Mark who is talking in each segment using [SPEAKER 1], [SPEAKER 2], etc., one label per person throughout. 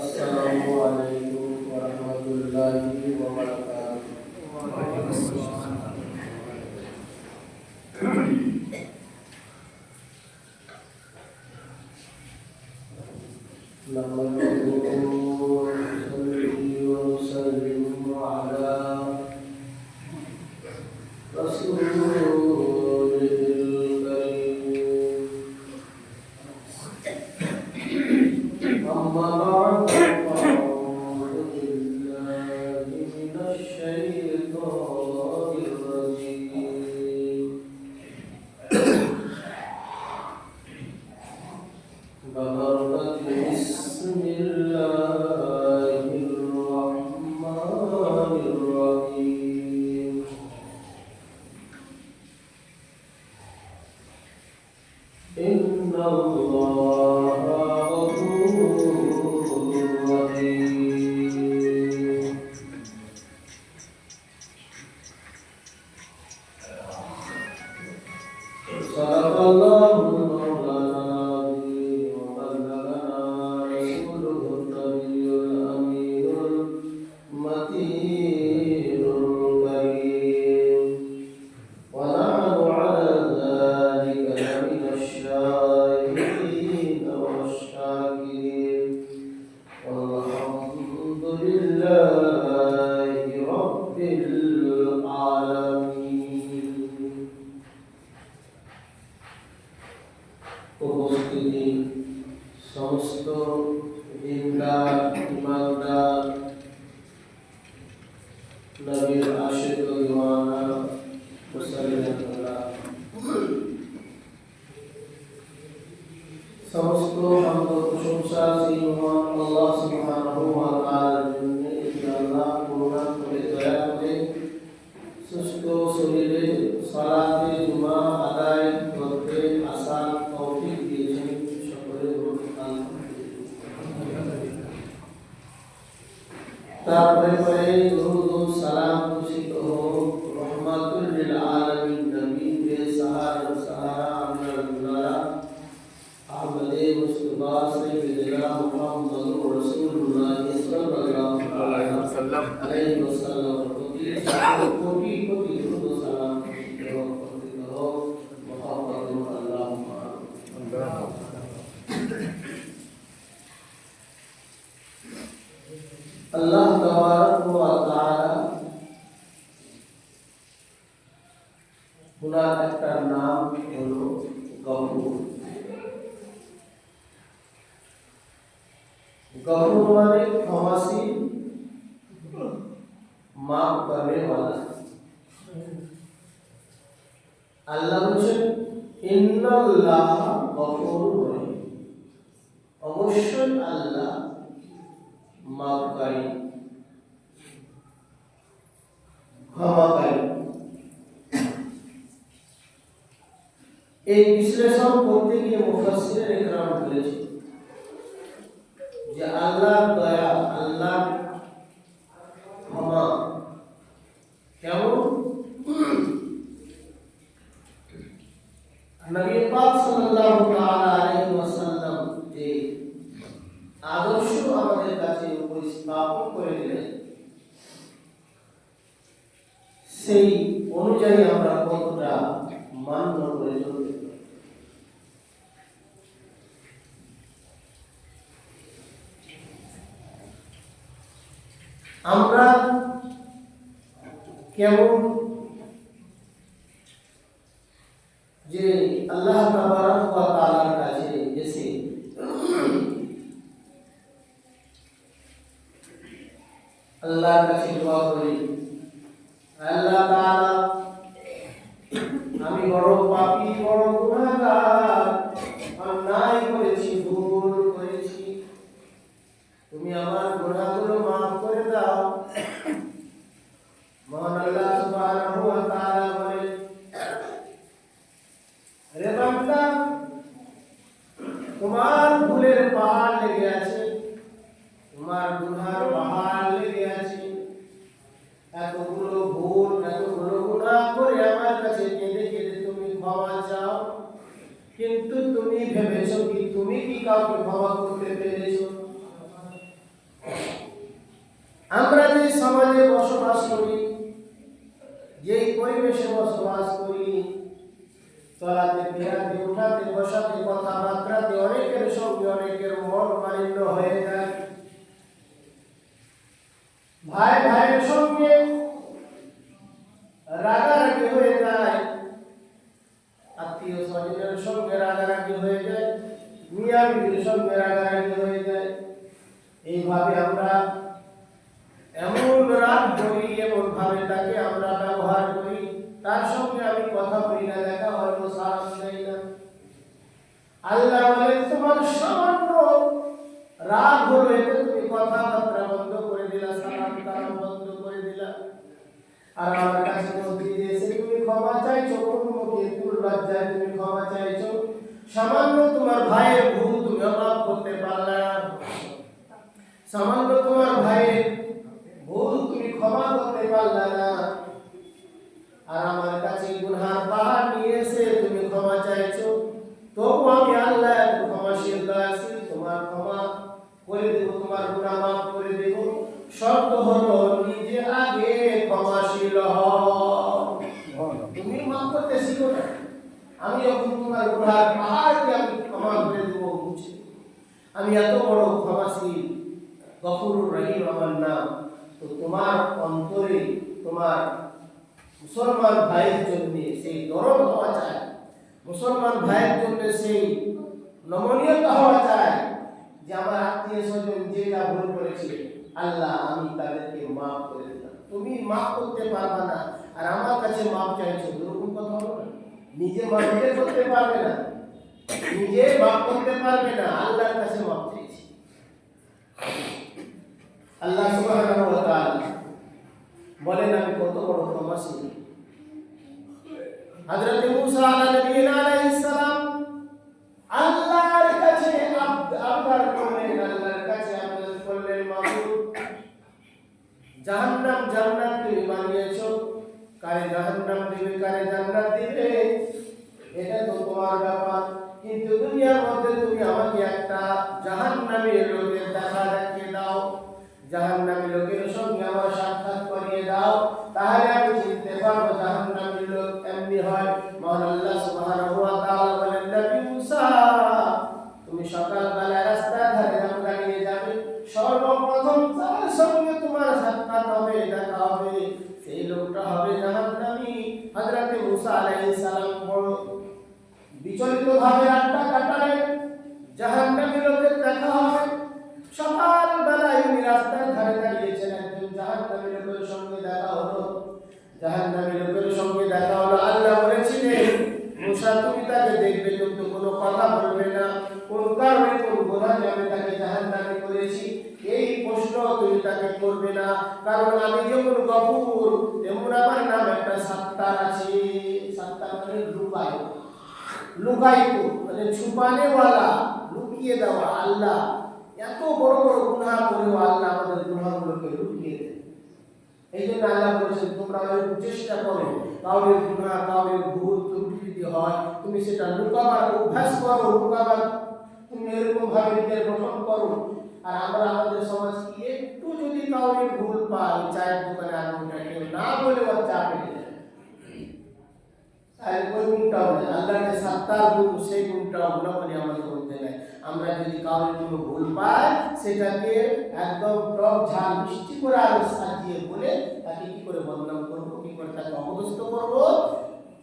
[SPEAKER 1] السلام علیکم ورحمۃ اللہ وبرکاتہ اللہ تبارک و تعالی خدا کا نام ہلو غفور غفور مانے خواسی معاف کرنے والا۔ আল্লাহ বলছেন ইন্নাল্লাহ গফুর অবশ্যই আল্লাহ মাফকারী ক্ষমাকারী এই বিশ্লেষণ করতে গিয়ে একরাম বলেছে যে আল্লাহর দয়া আল্লাহ ক্ষমা কেমন নবী পাক সাল্লাল্লাহু তাআলা আলাইহি ওয়াসাল্লাম যে আদর্শ আমাদের কাছে উপস্থাপন করে দিলেন সেই অনুযায়ী আমরা কতটা মান্য করে চলতে পারি আমরা কেমন যে আল্লাহ তাআলার কাছে এসে আল্লাহর কাছে দোয়া করি। আল্লাহ আমি বড় পাপী বড় গুনাহগার অন্যায় করেছি ভুল করেছি তুমি আমার গুনাহগুলো মাফ করে দাও মহান আল্লাহ সুবহানাহু ওয়া তাআলা বলে রে বান্দা তোমার ভুলের পাহাড় লেগে আছে। তোমার গুনার পাহাড় লেগে আছে। এতগুলো ভুল এতগুলো গুনাহ করে আমার কাছে কেঁদে কেঁদে তুমি ক্ষমা চাও। কিন্তু তুমি ভেবেছো কি, তুমি কি কাউকে ক্ষমা করতে পেরেছ? আমরা যে সমাজে বসবাস করি, যেই পরিবেশে বসবাস করি চলাতে ফেরাতে উঠাতে, বসাতে কথাবার্তাতে অনেকের সঙ্গে অনেকের মন মালিন্য হয়ে যায়। ভাই ভাইয়ের সঙ্গে রাগারাগি হয়ে যায়। আত্মীয় স্বজনের সঙ্গে রাগারাগি হয়ে যায়। মিয়া সঙ্গে রাগারাগি হয়ে যায়। এইভাবে আমরা এমন রাগ করি এমন ভাবে তাকে আমরা ব্যবহার করি। তার সঙ্গে আমি কথা বলি না দেখা হয়তো সালাম দেই না আল্লাহ বলেন, তোমার সামান্য রাগ হলো এতে তুমি কথাবার্তা বন্ধ করে দিলা সালাম বন্ধ করে দিলা। আর আমার কাছে নদী এসে তুমি ক্ষমা চাইছো, কোন মুখে তুমি ক্ষমা চাইছো। সামান্য তোমার ভাইয়ের ভুল তুমি মাফ করতে পারলে সামান্য তোমার ভাইয়ের ভুল তুমি ক্ষমা করতে পারলে না। আর আমার কাছে গুনহার পাহাড় নিয়ে যখন তোমার গুনার পাহাড়কে আমি ক্ষমা করে দেব মুছে দেব। আমি এত বড় ক্ষমাশীল গফুরুর রহিম আমার নাম তো তোমার অন্তরে তোমার মুসলমান ভাইয়ের জন্য সেই দরদ হওয়া চাই মুসলমান ভাইয়ের জন্য সেই নমনীয়তা হওয়া চাই যে আমার আত্মীয় স্বজন যে যা ভুল করেছে আল্লাহ আমি তাদেরকে মাফ করে দিলাম তুমি মাফ করতে পারবা না আর আমার কাছে মাফ চাইছো এরকম কথা হলো না নিজে মাফ করতে পারবে না। নিজে মাফ করতে পারবে না, আল্লাহর কাছে মাফ চাইছি আল্লাহ সুবহানাহু ওয়া তাআলা বলেন, আমি কত বড় ক্ষমাশীল। হযরত মুসা আলাইহিস আলাইহিস সালাম আল্লাহর কাছে আবদার করলেন, আল্লাহর কাছে আবদার করলেন মাবুদ জাহান্নাম জান্নাত তুমি বানিয়েছো। কারে জাহান্নাম দিবে, কারে জান্নাত দিবে? এটা তো তোমার ব্যাপার। কিন্তু দুনিয়ার মধ্যে তুমি আমাকে একটা জাহান্নামের লোকের দেখা দেখিয়ে দাও। জাহান্নামী লোকের সঙ্গে জাহান্নামী লোকের সঙ্গে দেখা হলো। আল্লাহ বলেছিলেন, মুসা, তুমি তাকে দেখবে কিন্তু কোনো কথা বলবে না। কোন কারণে, কোন গোনায় আমি তাকে জাহান্নামে করেছি? এই প্রশ্ন তুমি তাকে করবে না। কারণ আমি যেমন গফুর, তেমন আমার নাম একটা সাত্তার আছে। সাত্তার মানে লুকায় লুকাইত মানে ছুপানে ওয়ালা লুকিয়ে দেওয়া আল্লাহ। এত বড় বড় গুনাহ করেও আল্লাহ আমাদের গুনাহগুলোকে লুকিয়ে দেয়। এই জন্য আল্লাহ বলেছেন তোমরা একটু চেষ্টা করো কাউরের গুনাহ কাউরের ভুল ত্রুটি যদি হয়, তুমি সেটা লুকাবার, অভ্যাস করো, লুকাবার। তুমি এরকম ভাবে নিজের গঠন করো। আর আমরা আমাদের সমাজ কি একটু যদি কাউরের ভুল পাই, চায়ের দোকানে আগুনটা কেউ না বলে ওর চা পেটে যায়। তাহলে ওই গুণটাও নেই আল্লাহকে সাত্তার গুণ সেই গুণটাও গুণাবলী আমাদের মধ্যে নেই আমরা যদি কাউরের কোনো ভুল পাই, সেটাকে একদম টক ঝাল মিষ্টি করে আরও সাজিয়ে বলে তাকে কি করে বদনাম করব, কি করে তাকে অপদস্থ করব,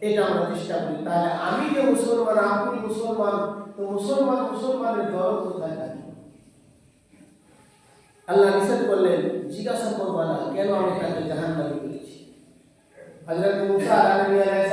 [SPEAKER 1] এটা আমরা চেষ্টা করি। তাহলে আমি যে মুসলমান, আপনি মুসলমান, তো মুসলমান, মুসলমানের দরদ কোথায় থাকে? আল্লাহ নিষেধ করলেন, জিজ্ঞাসা করবা না, কেন আমি তাকে জাহান নামে করেছি হযরত মুসা আলাইহিস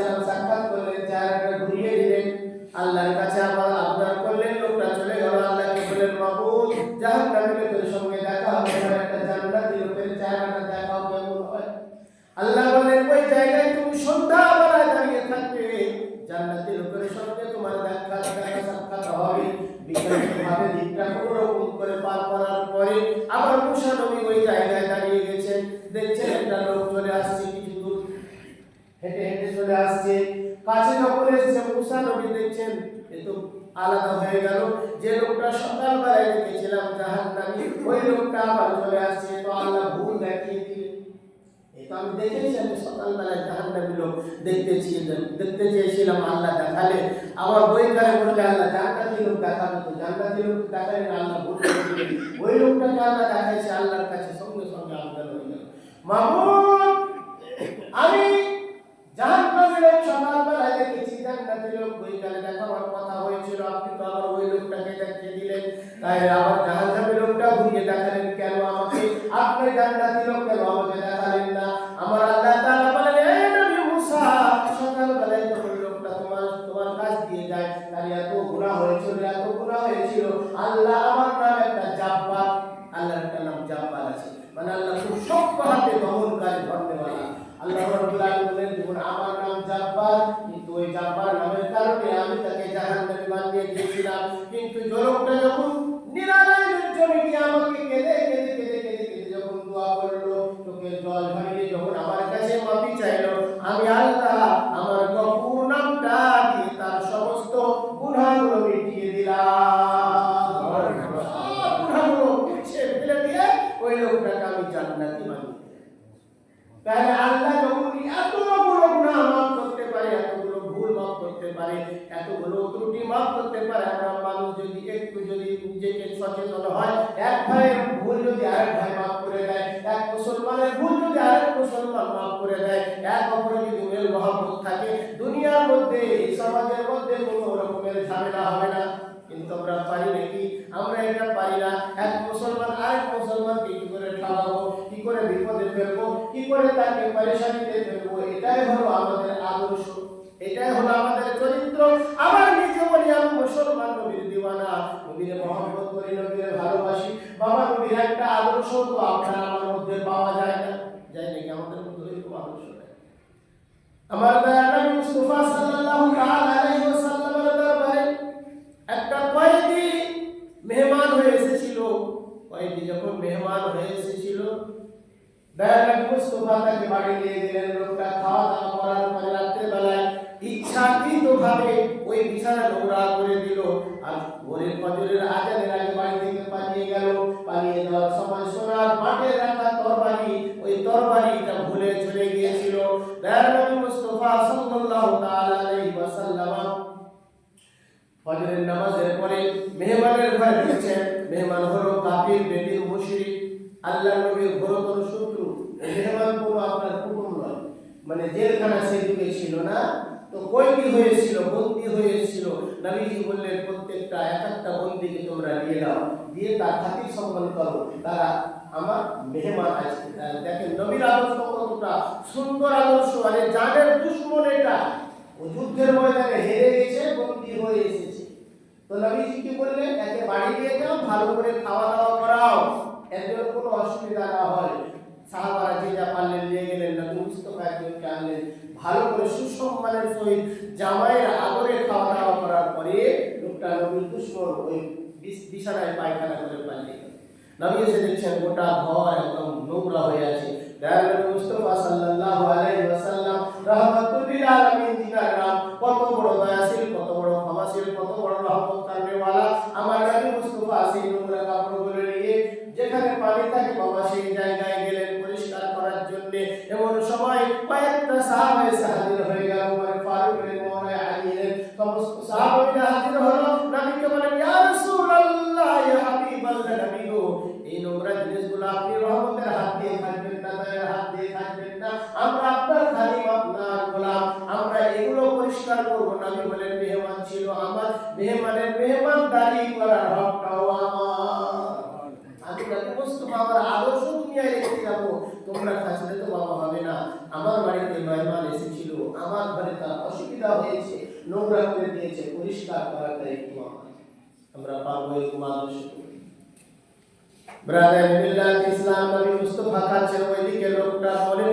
[SPEAKER 1] ওই লোকটা আবার চলে আসছে, তো আল্লাহ ভুল দেয় তো আমি দেখেছি আমি সকালবেলায় জাহান্নামী লোক দেখতে চেয়েছিলাম দেখতে চেয়েছিলাম আল্লাহ দেখালে। আমার বই কারে বললে, আল্লাহ জান্নাতি লোক দেখাবে তো, জান্নাতি লোক দেখালে আল্লাহ ভুল ওই লোকটাকে আল্লাহ দেখাইছে, আল্লাহর কাছে সঙ্গে সঙ্গে আবদার হয়ে গেল। মামুন, আমি জাহান্নামী লোক সকালবেলায় দেখেছি, জান্নাতি লোক বইকালে দেখাবার কথা হয়েছিল। আপনি তো আবার ওই লোকটাকে দেখিয়ে দিলেন। তাই আবার জাহান্নামী আল্লাহ আমার পারে, এতগুলো ত্রুটি মাফ করতে পারে। আমরা মানুষ যদি একটু যদি নিজেকে সচেতন হয়, এক ভাইয়ের ভুল যদি আরেক ভাই মাফ করে দেয়, এক মুসলমানের ভুল যদি আরেক মুসলমান মাফ করে দেয়, এক অপরে যদি মেল মহব্বত থাকে, দুনিয়ার মধ্যে, এই সমাজের মধ্যে কোনো রকমের ঝামেলা হবে না। কিন্তু আমরা পারি নাকি? আমরা এটা পারি না। এক মুসলমান আরেক মুসলমানকে কি করে ঠকাবো কি করে বিপদে ফেলব? কি করে তাকে পরেশানিতে ফেলব? এটাই হলো আমাদের আদর্শ। এটাই হলো আমাদের চরিত্র। আমার নিজে বলি, আমি মুসলমান নবীর দিওয়ানা। নবীর মহব্বত করি, নবীর ভালোবাসি। বাবা, নবীর একটা আদর্শ তো আপনার আমার মধ্যে পাওয়া যায় না। যাই নাকি আমাদের মধ্যে এরকম আদর্শ নাই। আমার মেহমানের ঘরে ঢুকছেন মেহমান হলো কাফির বেদিন মুশরিক। আল্লাহ নবীর ঘোরতর শত্রু। মেহমান কোনো আপনার কুটুম নয়। মানে জেলখানা সে যুগে ছিল না। তো হয়েছিল হয়েছিল? নবীজি বললেন, প্রত্যেকটা এক একটা বন্দিকে তোমরা দিয়ে তার সম্মান করো। তারা আমার মেহমান আছে। দেখেন, নবীর আদর্শ কতটা? সুন্দর আদর্শ। মানে জানের দুশ্মন এটা যুদ্ধের ময়দানে হেরে গেছে, বন্দী হয়ে এসেছে। তো কি একে বাড়ি নিয়ে যাও, ভালো করে খাওয়া দাওয়া করাও। এর জন্য কোনো অসুবিধা না হয়। সাহাবারা পারলেন, নিয়ে গেলেন আনলেন। ভালো করে সুসম্মানের সহিত জামাইয়ের আদরে খাওয়া দাওয়া করার পরে লোকটা ওই বিছানায় পায়খানা করে নবী এসে দেখছেন গোটা ঘর একদম নোংরা হয়ে আছে। দয়াল মুস্তাফা কত বড় দয়াশীল কয়েকটা সাহাবা হাজির হয়ে গেল উমর ফারুক এর মৌলায় আলী এর সমস্ত সাহাবারা হাজির হলো নবীকে বলেন ইয়া রাসূলুল্লাহ ইয়া হাবিবাল্লাহ নবী গো এই নোংরা জিনিসগুলো আপনি রহমতের হাত দিয়ে খাবেন না দয়ার হাত দিয়ে খাবেন না আমরা আপনার খালিম আপনার গোলাম আমরা এগুলো পরিষ্কার করব নবী বলেন মেহমান ছিল আমার মেহমানের মেহমানদারি করার হকটাও আমার আমি নবী মুস্তাফা আমার আদর্শ দুনিয়ায় রেখে যাব তোমরা খাসলে তো বাবা হবে না আমার বাড়িতে মেহমান এসেছিল আমার ঘরে তার অসুবিধা হয়েছে নোংরা করে দিয়েছে পরিষ্কার করার দায়িত্ব আমার পাবো এরকম ওইদিকে লোকটা মনে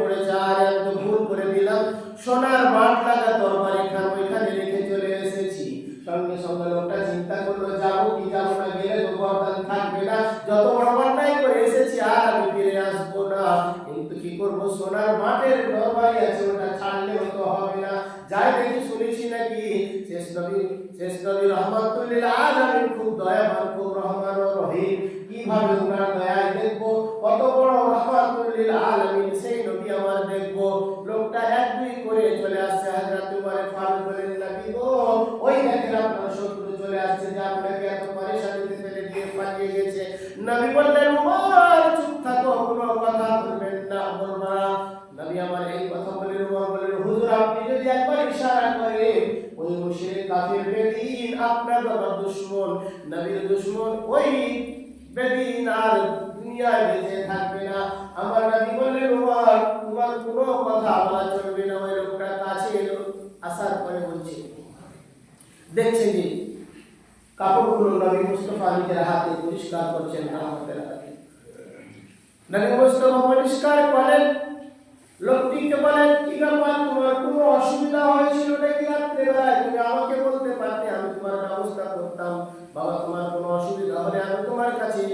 [SPEAKER 1] ভুল করে দিলাম, সোনার বাট লাগা তরবারি খান, ওইখানে চলে এসেছি। সঙ্গে সঙ্গে লোকটা চিন্তা করল যাব নবীর দুশমন ওই বেদিন আর দুনিয়ায় বেঁচে থাকবে না। আমার নবী বললেন উমর তোমার কোনো কথা বলা চলবে না। ওই লোকটা কাছে এলো, আসার পরে বলছে, দেখছেন যে কাপড়গুলো নবী মুস্তফা হাতে পরিষ্কার করছেন রহমতের হাতে। নবী মুস্তফা পরিষ্কার করেন। লোকটিকে বলেন তোমার কোনো অসুবিধা হয়েছিল নাকি রাত্রেবেলায়? তুমি আমাকে বলতে পারতে আমি তোমার ব্যবস্থা করতাম, বাবা তোমার কোনো অসুবিধা হলে আমি তোমার কাছে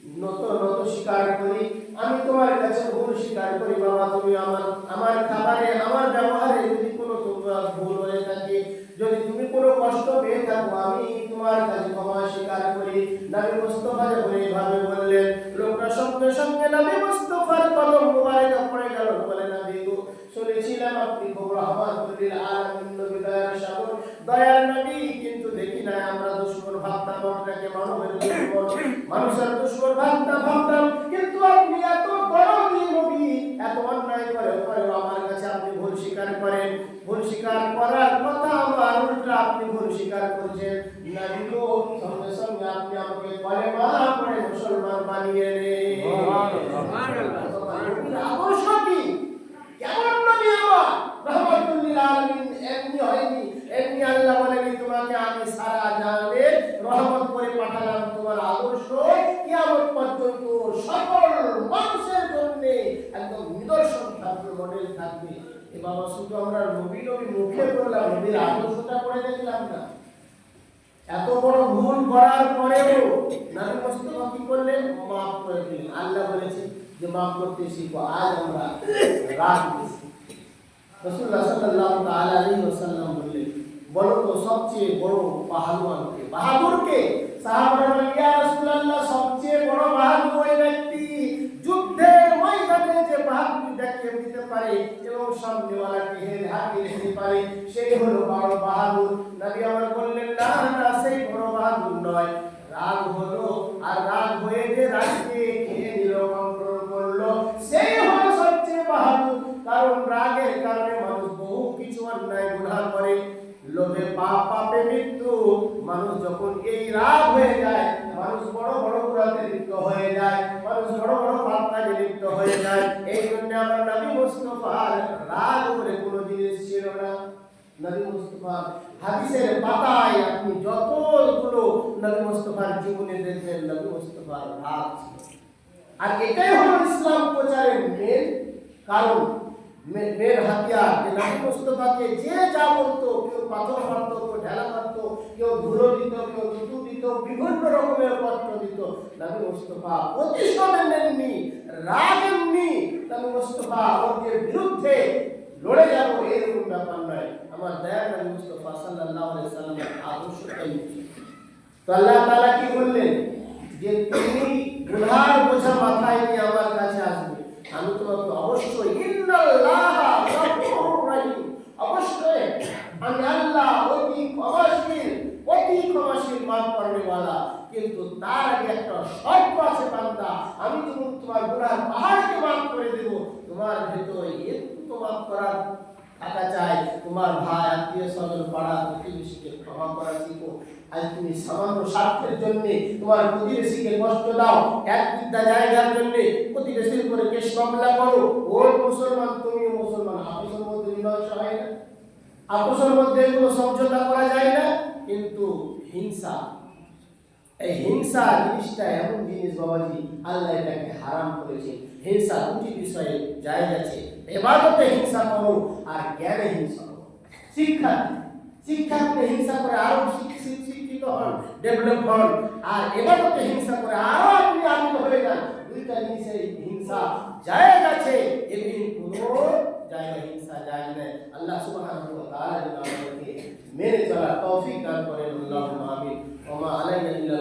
[SPEAKER 1] নত নত স্বীকার করি। আমি তোমার কাছে ভুল স্বীকার করি, বাবা, তুমি আমার আমার খাবারে, আমার ব্যবহারে যদি কোনো তোমার ভুল হয়ে থাকে, যদি তুমি কোনো কষ্ট পেয়ে থাকো, আমি তোমার কাছে ক্ষমা স্বীকার করি। নবী মুস্তফা যখন এইভাবে বললেন, লোকটা সঙ্গে সঙ্গে নবী মুস্তফার কদম মোবাইলে পড়ে গেল বলে নবী গো শুনেছিলাম আপনি খুব রহমাতুল্লিল আলামিন নবী দয়ার সাগর দয়ার নবী কিন্তু দেখি না আমরা দুশ্মন ভাবতাম আপনাকে মানবের দুশ্মন মানুষের দুশ্মন ভাবতাম ভাবতাম কিন্তু আপনি এত বড় নবী এত অন্যায় করে পরেও আমার কাছে আপনি ভুল স্বীকার করেন। ভুল স্বীকার করার কথা আমার উল্টা আপনি ভুল স্বীকার করছেন। নবী গো সঙ্গে সঙ্গে আপনি আমাকে কলেমা পড়ে মুসলমান বানিয়ে নেন আদর্শ কি? কেমন নবী আমার? রহমাতুল্লিল আলামিন, এমনি হয়নি, এমনি আল্লাহ বলেনি, তোমাকে আমি সারা জাহানে রহমত করে পাঠালাম তোমার আদর্শ কিয়ামত পর্যন্ত সকল মানুষের জন্য একদম নিদর্শন থাকবে মডেল থাকবে। এ বাবা শুধু আমরা নবী নবী মুখে বললাম, নবীর আদর্শটা করে দেখলাম না। এত বড় ভুল করার পরেও নবী মুস্তফা কি করলেন? মাফ করে দিলেন। আল্লাহ বলেছে যে মাফ করতে শিখো, আজ আমরা রাগ দিয়েছি রাসূলুল্লাহ সাল্লাল্লাহু তাআলা আলাইহি ওয়াসাল্লাম বললেন, বলো তো সবচেয়ে বড় পাহালওয়ান কে বাহাদুর কে সাহাবারা বললেন, ইয়া রাসূলুল্লাহ, সবচেয়ে বড় বাহাদুর ওই ব্যক্তি। যুদ্ধের বাহাদুরি দেখিয়ে দিতে পারে এবং সামনেওয়ালাকে হেরে হারিয়ে দিতে পারে সেই হলো বড় বাহাদুর। নবী আমার বললেন, না না, সেই বড় বাহাদুর নয়। রাগ হলো, আর রাগ হয়ে যে রাগকে খেয়ে নিল, কন্ট্রোল করল, সেই হলো সবচেয়ে বাহাদুর। কারণ রাগের কারণে মানুষ বহু কিছু অন্যায় গুনাহ করে। লোভে পাপ, পাপে মৃত্যু। মানুষ যখন এই রাগ হয়ে যায়, মানুষ বড় বড় গুণাতে লিপ্ত হয়ে লিপ্ত হয়ে যায় এই জন্য আমার নবী মুস্তফার রাগ করে কোনো জিনিস ছিল না নবী মুস্তফা হাদিসের পাতায় আপনি যতগুলো নবী মুস্তফার জীবনে দেখবেন নবী মুস্তফার রাগ ছিল আর এটাই হলো ইসলাম প্রচারের মেন কারণ মে- মেন হাতিয়ার, যে নবী মুস্তফাকে যে যা বলতো, কেউ পাথর মারতো, কেউ ঢেলা মারতো, কেউ ধুলো দিত, কেউ থুতু দিত, বিভিন্ন রকমের কষ্ট দিত নবী মুস্তফা প্রতিশোধ নেননি, রাগ এমনি নবী মুস্তফা ওদের বিরুদ্ধে লড়ে যাব, এরকম ব্যাপার নয়। আমার দয়ার নবী মুস্তফা আলাইহি সাল্লামের আদর্শটাই তো আল্লাহ তাআলা কি বললেন? যে তুমি গুনার বোঝা মাথায় নিয়ে আমার কাছে আসবে। আমি তোমাকে অবশ্যই ইন্নাল্লাহা গফুরুর রহিম অবশ্যই আমি আল্লাহ অতি ক্ষমাশীল অতি ক্ষমাশীল মাফ করনেওয়ালা কিন্তু তার আগে একটা শর্ত আছে বান্দা আমি গুনার পাহাড়কে মাফ করে দেব। তোমার ভেতরে একটু মাফ করার থাকা চাই। তোমার ভাই, আত্মীয় স্বজন, পাড়া প্রতিবেশীকে ক্ষমা করা শিখো আজ তুমি সামান্য স্বার্থের জন্য তোমার প্রতিবেশীকে কষ্ট দাও। এক বিদ্যা জায়গার জন্য প্রতিবেশীর উপরে কেস মামলা করো। ওর মুসলমান, তুমিও মুসলমান। আপোষের মধ্যে মীমাংসা হয় না। আপোষের মধ্যে কোনো সমঝোতা করা যায় না। কিন্তু হিংসা এই হিংসা জিনিসটা এমন জিনিস বাবাজি, আল্লাহ এটাকে হারাম করেছে। হিংসা দুটি বিষয়ে জায়গ আছে এবাদতে হিংসা করো আর জ্ঞানে হিংসা করো। শিক্ষা শিক্ষার্থী হিংসা করে আরও শিক- শিক- শিক্ষিত হন ডেভেলপ হন। আর এবাদতে হিংসা করে আরও আপনি আনন্দ হয়ে যান। দুইটা জিনিসের হিংসা জায়গ আছে এমনি কোনো জায়গা হিংসা যায় না। আল্লাহ সুবহানাহু ওয়া তাআলা যেন আমাদেরকে মেনে চলার তৌফিক দান করেন। আল্লাহুম্মা আমিন। ওয়া মা আলাইনা ইল্লা